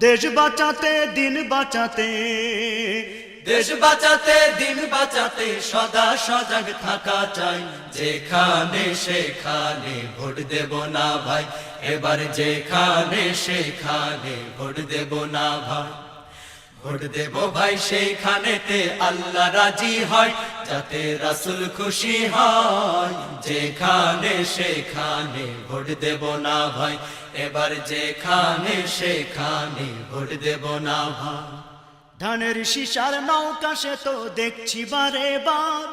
দেশ বাঁচাতে, দিন বাঁচাতে। দেশ বাঁচাতে, দিন বাঁচাতে, সদা সজাগ থাকা চাই। যেখানে সেখানে ভোট দেব না ভাই, এবার যেখানে সেখানে ভোট দেব না ভাই। ভোট দেব ভাই, সেইখানেতে আল্লাহ রাজি হয়। যাতে রাসুল খুশি হয়, যেখানে সেখানে ভোট দেব না ভাই। এবার যেখানে সেখানে ভোট দেব না ভাই। ধানের শিশার নৌকা সে তো দেখছি বারে বার।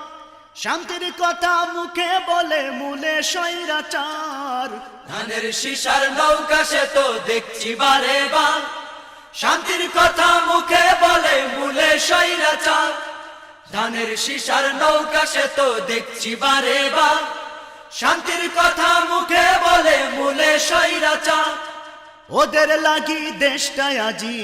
শান্তির কথা মুখে বলে মূলে সৈরাচার ধানের শিশার নৌকা সে তো দেখছি বারে বার। শান্তির কথা মুখে বলে মূলে সৈরাচার ধানের শিশার নৌকা সে তো দেখছি বারে বা শান্তির কথা মুখে বলে মূলে সৈরাচার ওদের লাগি দেশটাই আজি।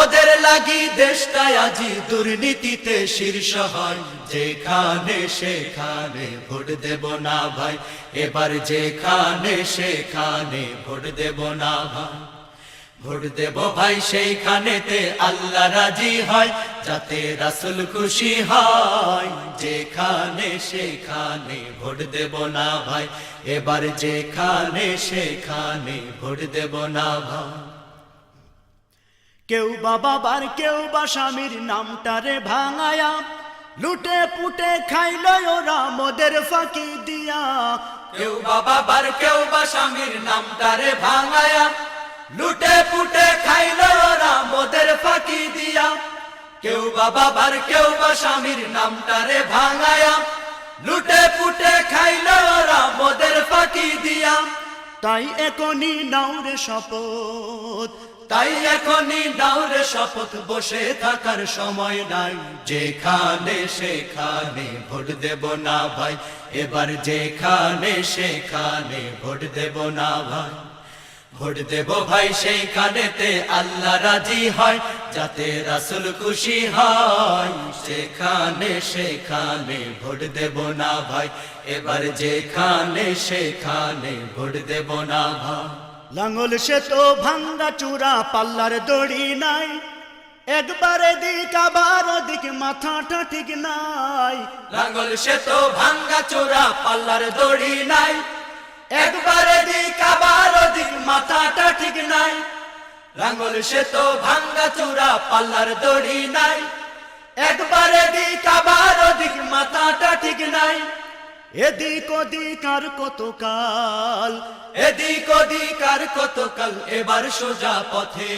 ওদের লাগি দেশটাই আজি দুর্নীতিতে শীর্ষ হয়। যেখানে সেখানে ভোট দেব না ভাই। এবার যেখানে সেখানে ভোট দেব না ভাই। ভোট দেব ভাই, সেইখানেতে আল্লাহ রাজি হয়। যাতে রাসুল খুশি হয়, যেখানে সেখানে ভোট দেব না ভাই। এবার যেখানে সেখানে ভোট দেব না ভাই। কেউ বাবা বার কেউ বা স্বামীর নামটারে ভাঙায়া, লুটে পুটে খাইল ওরা মোদের ফাঁকি দিয়া। কেউ বাবা বার কেউ বা স্বামীর নামটারে ভাঙায়া লুটে পুটে খাইল ওরা মোদের ফাঁকি দিয়া। কেউ বাবা বার কেউ বা স্বামীর নামটারে ভাঙায়া। লুটে পুটে খাইল ওরা মোদের ফাঁকি দিয়া। তাই এখনই নাউরে শপথ। তাই এখনই নাওরে শপথ বসে থাকার সময় নাই। যেখানে সেখানে ভোট দেব না ভাই এবার যেখানে সেখানে ভোট দেব না ভাই। ভোট দেব ভাই সেই সেইখানেতে আল্লাহ রাজি হয় যাতে রাসুল খুশি হয়। সেখানে সেখানে ভোট দেব না ভাই এবার যেখানে সেখানে ভোট দেব না ভাই। লাঙ্গল সে তো ভাঙ্গা চূড়া পাল্লার দড়ি নাই। একবারে দিক আবার দিক মাথাটা ঠিক নাই। লাঙ্গল সে তো ভাঙ্গা চূড়া পাল্লার দড়ি নাই। একবারে দিক, আবার ওদিক, মাথাটা ঠিক নাই। লাঙ্গল সে তো ভাঙ্গা চূড়া, পাল্লার দড়ি নাই। একবারে দিক, আবার ওদিক, মাথাটা ঠিক নাই। এদিক ওদিক আর কত কাল এদিক ওদিক আর কত কাল এবার সোজা পথে